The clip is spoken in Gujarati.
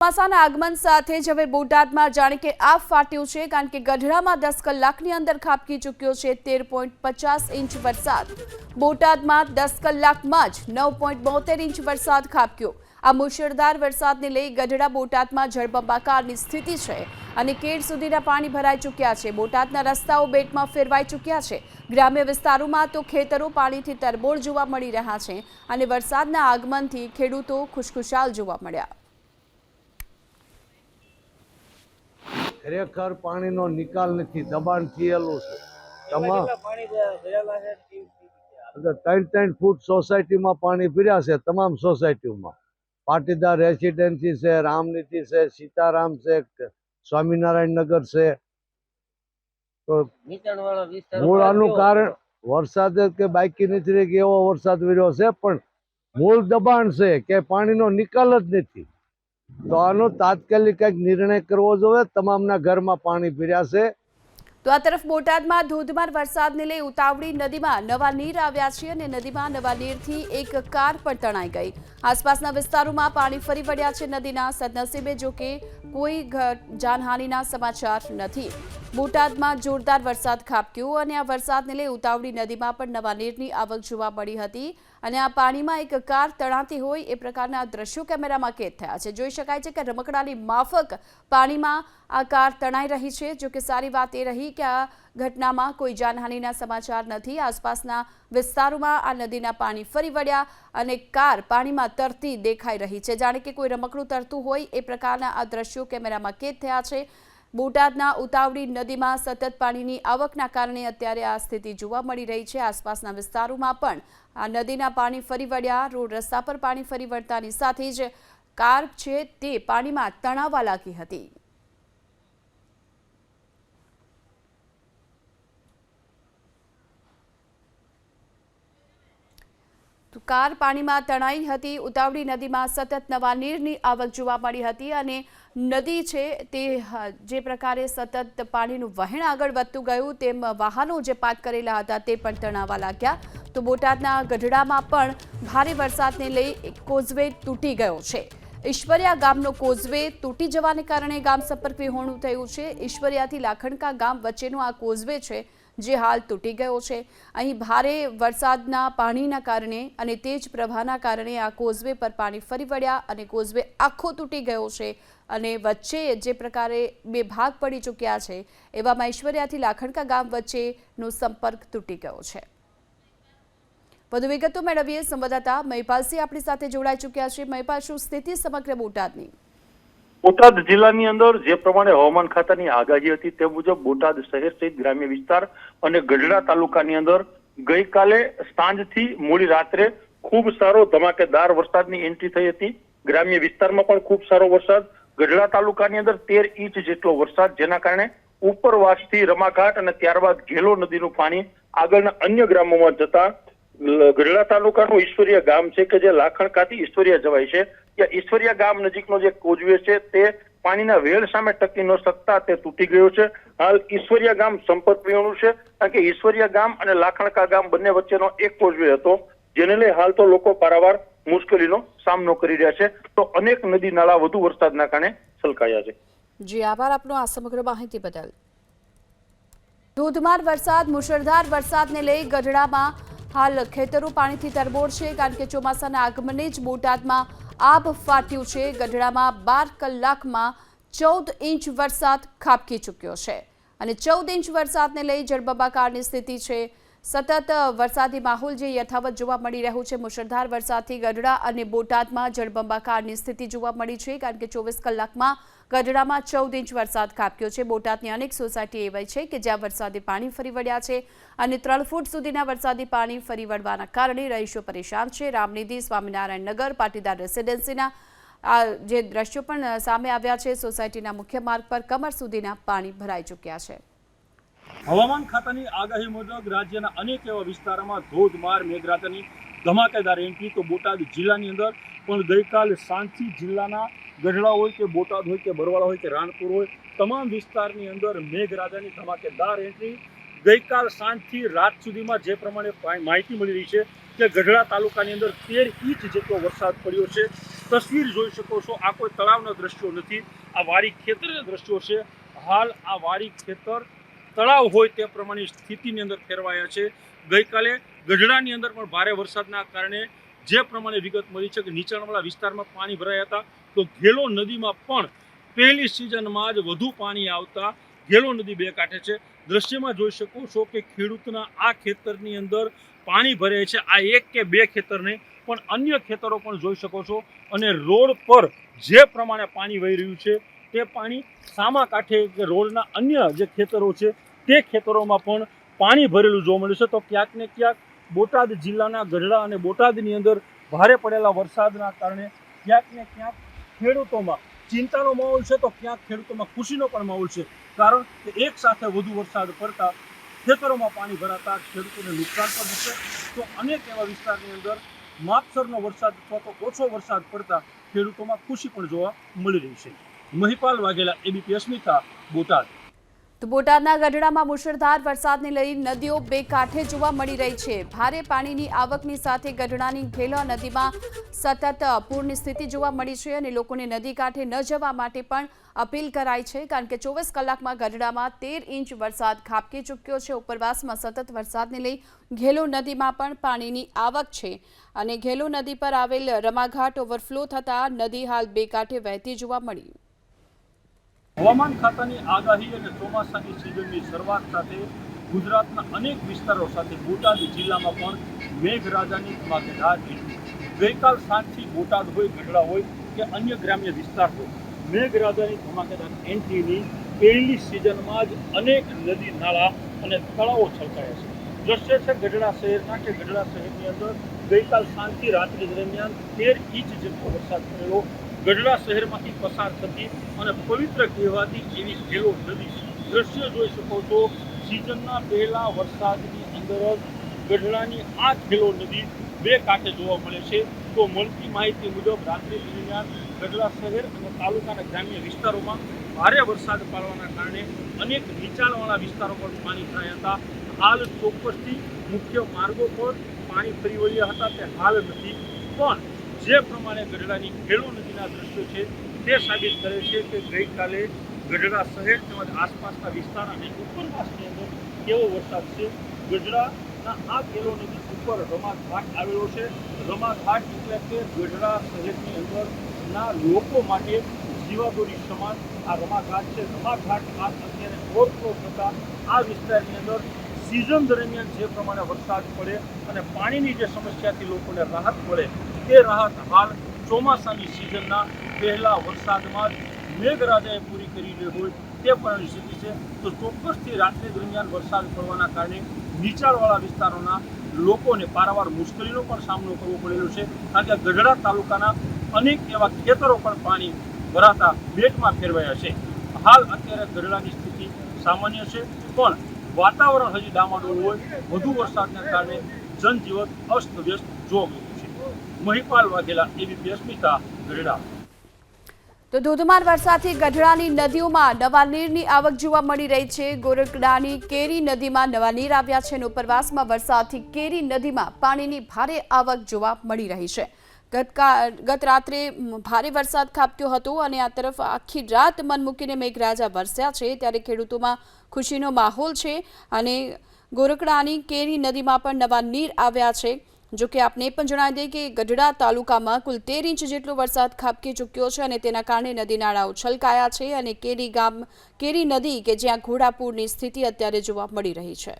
ચોમાસાના આગમન સાથે જ હવે બોટાદમાં જાણે કે આફ ફાટ્યું છે, કારણ કે ગઢડામાં દસ કલાકની અંદર ખાબકી ચૂક્યો છે, તેર પોઈન્ટ પચાસ ઇંચ વરસાદ. બોટાદમાં દસ કલાકમાં જ નવ પોઈન્ટ બોતેર ઇંચ વરસાદ ખાબક્યો. આ મુશળધાર વરસાદને લઈ ગઢડા, બોટાદમાં જળબંબાકારની સ્થિતિ છે અને કેડ સુધીના પાણી ભરાઈ ચૂક્યા છે. બોટાદના રસ્તાઓ બેટમાં ફેરવાઈ ચૂક્યા છે. ગ્રામ્ય વિસ્તારોમાં તો ખેતરો પાણીથી તરબોળ જોવા મળી રહ્યા છે અને વરસાદના આગમનથી ખેડૂતો ખુશખુશાલ જોવા મળ્યા. ખરેખર પાણીનો નિકાલ નથી દબાણ થયેલું છે. તમામ ત્રણ ત્રણ ફૂટ સોસાયટીમાં પાણી પીર્યા છે તમામ સોસાયટીઓમાં. પાટીદાર રેસિડેન્સી છે રામનીતિ છે સીતારામ છે સ્વામિનારાયણ નગર છે. તો મૂળ આનું કારણ વરસાદ કે બાકી નથી રહી એવો વરસાદ વર્યો છે પણ મૂળ દબાણ છે કે પાણીનો નિકાલ જ નથી. તો આનો તાત્કાલિક કંઈક નિર્ણય કરવો જોઈએ. તમામના ઘરમાં પાણી ભર્યા છે. તો આ તરફ બોટાદમાં ધોધમાર વરસાદને લઈ ઉતાવળી. નદીમાં નવા નીર આવ્યા છે અને નદીમાં નવા નીરથી એક કાર પણ તણાઈ ગઈ. આસપાસના વિસ્તારોમાં પાણી ફરી વળ્યા છે નદીના સદનસીબે, જો કે કોઈ જાનહાનિના સમાચાર નથી. બોટાદમાં જોરદાર વરસાદ ખાબક્યો અને આ વરસાદને લઈ ઉતાવળી. નદીમાં પણ નવા નીરની આવક જોવા મળી હતી. અને આ પાણીમાં એક કાર તણાતી હોય એ પ્રકારના દ્રશ્યો કેમેરામાં કેદ થયા છે. જોઈ શકાય છે કે રમકડાની માફક પાણીમાં આ કાર તણાઈ રહી છે. જો કે સારી વાત એ રહી કે આ ઘટનામાં કોઈ જાનહાનિના સમાચાર નથી. આસપાસના વિસ્તારોમાં આ નદીના પાણી ફરી વળ્યા અને કાર પાણીમાં તરતી દેખાઈ રહી છે. જાણે કે કોઈ રમકડું તરતું હોય એ પ્રકારના આ દ્રશ્યો કેમેરામાં કેદ થયા છે. બોટાદના ઉતાવળી નદીમાં સતત પાણીની આવકના કારણે અત્યારે આ સ્થિતિ જોવા મળી રહી છે. આસપાસના વિસ્તારોમાં પણ આ નદીના પાણી ફરી વળ્યા, રોડ રસ્તા પર પાણી ફરી વળતાની સાથે જ કાર છે તે પાણીમાં તણાવવા લાગી હતી. કાર પાણીમાં તણાઈ હતી. ઉતાવળી નદીમાં સતત નવા નીરની આવક જોવા મળી હતી અને નદી છે તે જે પ્રકારે સતત પાણીનું વહેણ આગળ વધતું ગયું, તેમ વાહનો જે પાર્ક કરેલા હતા તે પણ તણાવવા લાગ્યા. તો બોટાદના ગઢડામાં પણ ભારે વરસાદને લઈ કોઝવે તૂટી ગયો છે. ઈશ્વરિયા ગામનો કોઝવે તૂટી જવાને કારણે ગામ સંપર્ક વિહોણું થયું છે. ઈશ્વરિયાથી લાખણકા ગામ વચ્ચેનો આ કોઝવે છે જે હાલ તૂટી ગયો છે. અહીં ભારે વરસાદના પાણીના કારણે અને તેજ પ્રવાહના કારણે આ કોઝવે પર પાણી ફરી વળ્યા અને કોઝવે આખો તૂટી ગયો છે અને વચ્ચે જે પ્રકારે બે ભાગ પડી ચૂક્યા છે એવામાં ઐશ્વર્યાથી લાખણકા ગામ વચ્ચેનો સંપર્ક તૂટી ગયો છે. વધુ વિગતો મેળવીએ સંવાદદાતા મહિપાલસિંહ આપણી સાથે જોડાઈ ચૂક્યા છે. મહિપાલ, શું સ્થિતિ સમગ્ર બોટાદની? બોટાદ જિલ્લાની અંદર જે પ્રમાણે હવામાન ખાતાની આગાહી હતી તે મુજબ બોટાદ શહેર સહિત ગ્રામ્ય વિસ્તાર અને ગઢડા તાલુકાની અંદર ગઈકાલે સાંજથી મોડી રાત્રે ખૂબ સારો ધમાકેદાર વરસાદની એન્ટ્રી થઈ હતી. ગ્રામ્ય વિસ્તારમાં પણ ખૂબ સારો વરસાદ. ગઢડા તાલુકાની અંદર તેર ઇંચ જેટલો વરસાદ, જેના કારણે ઉપરવાસથી રમાઘાટ અને ત્યારબાદ ઘેલો નદીનું પાણી આગળના અન્ય ગ્રામોમાં જતા ગઢડા તાલુકાનું ઈશ્વરીય ગામ છે કે જે લાખણકાથી ઈશ્વરીય જવાય છે. ત્યાં ઈશ્વરિયા ગામ નજીકનો જે કોઝવે છે, તે પાણીના વેળ સામે ટકી ન શકતા તે તૂટી ગયો છે. હાલ ઈશ્વરિયા ગામ સંપર્ક વિહોણું છે. કારણ કે ઈશ્વરિયા ગામ અને લાખણકા ગામ બંને વચ્ચેનો એક કોઝવે હતો, જેને લઈ હાલ તો લોકો પારાવાર મુશ્કેલીનો સામનો કરી રહ્યા છે. તો અનેક નદી નાળા વધુ વરસાદના કારણે છલકાયા છે. જી, આભાર આપનો આ સમગ્ર માહિતી બદલ. ધોધમાર વરસાદ, મુશળધાર વરસાદને લઈ ગઢડામાં હાલ ખેતરો પાણીથી તરબોળ છે, કારણ કે ચોમાસાના આગમને જ બોટાદમાં આબ ફાટ્યું છે. ગઢડામાં બાર કલાકમાં ચૌદ ઇંચ વરસાદ ખાબકી ચૂક્યો છે અને ચૌદ ઇંચ વરસાદને લઈ જળબંબાકારની સ્થિતિ છે. સતત વરસાદી માહોલ જે યથાવત જોવા મળી રહ્યું છે. મુશળધાર વરસાદથી ગઢડા અને બોટાદમાં જળબંબાકારની સ્થિતિ જોવા મળી છે, કારણ કે ચોવીસ કલાકમાં ગઢડામાં ચૌદ ઇંચ વરસાદ ખાબક્યો છે. બોટાદની અનેક સોસાયટી એવી છે કે જ્યાં વરસાદી પાણી ફરી વળ્યા છે અને ત્રણ ફૂટ સુધીના વરસાદી પાણી ફરી વળવાના કારણે રહીશો પરેશાન છે. રામનિધિ, સ્વામિનારાયણ નગર, પાટીદાર રેસિડેન્સીના, આ જે દ્રશ્યો પણ સામે આવ્યા છે, સોસાયટીના મુખ્ય માર્ગ પર કમર સુધીના પાણી ભરાઈ ચૂક્યા છે. હવામાન ખાતાની આગાહી મુજબ રાજ્યના અનેક એવા વિસ્તારોમાં ધોધમાર મેઘરાજાની ધમાકેદાર એન્ટ્રી. તો બોટાદ જિલ્લાની અંદર પણ ગઈકાલ સાંજથી જિલ્લાના ગઢડા હોય કે બોટાદ હોય કે બરવાળા હોય કે રાણપુર હોય, તમામ વિસ્તારની અંદર મેઘરાજાની ધમાકેદાર એન્ટ્રી ગઈકાલ સાંજથી રાત સુધીમાં જે પ્રમાણે માહિતી મળી રહી છે કે ગઢડા તાલુકાની અંદર તેર ઇંચ જેટલો વરસાદ પડ્યો છે. તસવીર જોઈ શકો છો, આ કોઈ તળાવના દ્રશ્યો નથી, આ વાડી ખેતરના દ્રશ્યો છે. હાલ આ વાડી ખેતર તળાવ હોય તે પ્રમાણે સ્થિતિની અંદર ફેરવાયા છે. ગઈકાલે ગઢડાની અંદર પણ ભારે વરસાદના કારણે જે પ્રમાણે વિગત મળી છે કે નીચાણવાળા વિસ્તારમાં પાણી ભરાયા હતા. તો ઘેલો નદીમાં પણ પહેલી સિઝનમાં જ વધુ પાણી આવતા ઘેલો નદી બે કાંઠે છે. દ્રશ્યમાં જોઈ શકો છો કે ખેડૂતના આ ખેતરની અંદર પાણી ભરે છે. આ એક કે બે ખેતર નહીં પણ અન્ય ખેતરો પણ જોઈ શકો છો અને રોડ પર જે પ્રમાણે પાણી વહી રહ્યું છે તે પાણી સામા કાંઠે કે રોડના અન્ય જે ખેતરો છે તે ખેતરોમાં પણ પાણી ભરેલું જોવા મળ્યું છે. તો ક્યાંક ને ક્યાંક બોટાદ જિલ્લાના ગઢડા અને બોટાદની અંદર ભારે પડેલા વરસાદના કારણે ક્યાંક ને ક્યાંક ખેડૂતોમાં ચિંતાનો માહોલ છે, તો ક્યાંક ખેડૂતોમાં ખુશીનો પણ માહોલ છે. કારણ કે એક સાથે વધુ વરસાદ પડતા ખેતરોમાં પાણી ભરાતા ખેડૂતોને નુકસાન પણ થશે. તો અનેક એવા વિસ્તારની અંદર માપસરનો વરસાદ અથવા તો ઓછો વરસાદ પડતા ખેડૂતોમાં ખુશી પણ જોવા મળી રહી છે. મહિપાલ વાઘેલા એબીપી અસ્મિતા, બોટાદ. તો બોટાદના ગઢડામાં મુશળધાર વરસાદને લઈ નદીઓ બે કાંઠે જોવા મળી રહી છે. ભારે પાણીની આવકની સાથે ગઢડાની ઘેલા નદીમાં સતત પૂરની સ્થિતિ જોવા મળી છે અને લોકોને નદી કાંઠે ન જવા માટે પણ અપીલ કરાઈ છે. કારણ કે ચોવીસ કલાકમાં ગઢડામાં તેર ઇંચ વરસાદ ખાબકી ચૂક્યો છે. ઉપરવાસમાં સતત વરસાદને લઈ ઘેલો નદીમાં પણ પાણીની આવક છે અને ઘેલો નદી પર આવેલ રમાઘાટ ઓવરફ્લો થતાં નદી હાલ બે કાંઠે વહેતી જોવા મળી. હવામાન ખાતાની આગાહી અને ચોમાસાની સિઝનની શરૂઆત સાથે ગુજરાતના અનેક વિસ્તારો સાથે બોટાદ જિલ્લામાં પણ મેઘરાજાની એન્ટ્રી ગઈકાલ સાંજથી બોટાદ હોય, ગઢડા હોય કે અન્ય ગ્રામ્ય વિસ્તાર હોય, મેઘરાજાની ધમાકેદાર એન્ટ્રીની પહેલી સિઝનમાં જ અનેક નદી, નાળા અને તળાવો છલકાયા છે. દ્રશ્ય છે ગઢડા શહેરના કે ગઢડા શહેરની અંદર ગઈકાલ સાંજથી રાત્રિ દરમિયાન તેર ઇંચ જેટલો વરસાદ પડેલો ગઢડા શહેરમાંથી પસાર થતી અને પવિત્ર કહેવાતી એવી ખેલો નદી. દ્રશ્ય જોઈ શકો છો, સિઝનના પહેલા વરસાદની અંદર જ ગઢડાની આ ખેલો નદી બે કાંઠે જોવા મળે છે. તો મળતી માહિતી મુજબ રાત્રિ દરમિયાન ગઢડા શહેર અને તાલુકાના ગ્રામ્ય વિસ્તારોમાં ભારે વરસાદ પાડવાના કારણે અનેક નીચાણવાળા વિસ્તારો પર પાણી ભરાયા હતા. હાલ ચોક્કસથી મુખ્ય માર્ગો પર પાણી ફરી વળ્યા હતા. તે હાલ નથી. પણ જે પ્રમાણે ગઢડાની ખેડો નદીના દ્રશ્યો છે, તે સાબિત કરે છે કે ગઈકાલે ગઢડા શહેર તેમજ આસપાસના વિસ્તાર અને ઉપરવાસની અંદર કેવો વરસાદ છે? ગઢડાના આ ખેડો નદી ઉપર રમાઘાટ આવેલો છે. રમાઘાટ એટલે કે ગઢડા શહેરની અંદરના લોકો માટે જીવાદોરી સમાન આ રમાઘાટ છે. રમાઘાટ આ અત્યારે ઓવરફ્લો થતા આ વિસ્તારની અંદર સિઝન દરમિયાન જે પ્રમાણે વરસાદ પડે અને પાણીની જે સમસ્યાથી લોકોને રાહત મળે તે રાહત હાલ ચોમાસાની સિઝનના પહેલા વરસાદમાં જ મેઘરાજાએ પૂરી કરી હોય તે પણ સ્થિતિ છે. તો ચોક્કસથી રાત્રિ દરમિયાન વરસાદ પડવાના કારણે નીચાણવાળા વિસ્તારોના લોકોને પારાવાર મુશ્કેલીનો પણ સામનો કરવો પડેલો છે. કારણ કે ગઢડા તાલુકાના અનેક એવા ખેતરો પણ પાણી ભરાતા બેટમાં ફેરવાયા છે. હાલ અત્યારે ગઢડાની સ્થિતિ સામાન્ય છે. પણ વાતાવરણ હજી ડામાડોળ હોય. વધુ વરસાદના કારણે જનજીવન અસ્તવ્યસ્ત જોવા મળ્યું મહિપાલ વાઘેલા એવી અસ્મિતા ગઢડા. તો ધોધમાર વરસાદથી ગઢડાની નદીઓમાં નવા નીરની આવક જોવા મળી રહી છે. ગોરખડાની કેરી નદીમાં નવા નીર આવ્યા છે અને ઉપરવાસમાં વરસાદથી કેરી નદીમાં પાણીની ભારે આવક જોવા મળી રહી છે. ગત રાત્રે ભારે વરસાદ ખાબક્યો હતો અને આ તરફ આખી રાત મન મૂકીને મેઘરાજા વરસ્યા છે. ત્યારે ખેડૂતોમાં ખુશીનો માહોલ છે અને ગોરખડાની કેરી નદીમાં પણ નવા નીર આવ્યા છે. જો કે આપને પણ જણાવી દઈએ કે ગઢડા તાલુકામાં કુલ તેર ઇંચ જેટલો વરસાદ ખાબકી ચૂક્યો છે અને તેના કારણે નદી નાળાઓ છલકાયા છે અને કેરી ગામ, કેરી નદી કે જ્યાં ઘોડાપૂરની સ્થિતિ અત્યારે જોવા મળી રહી છે.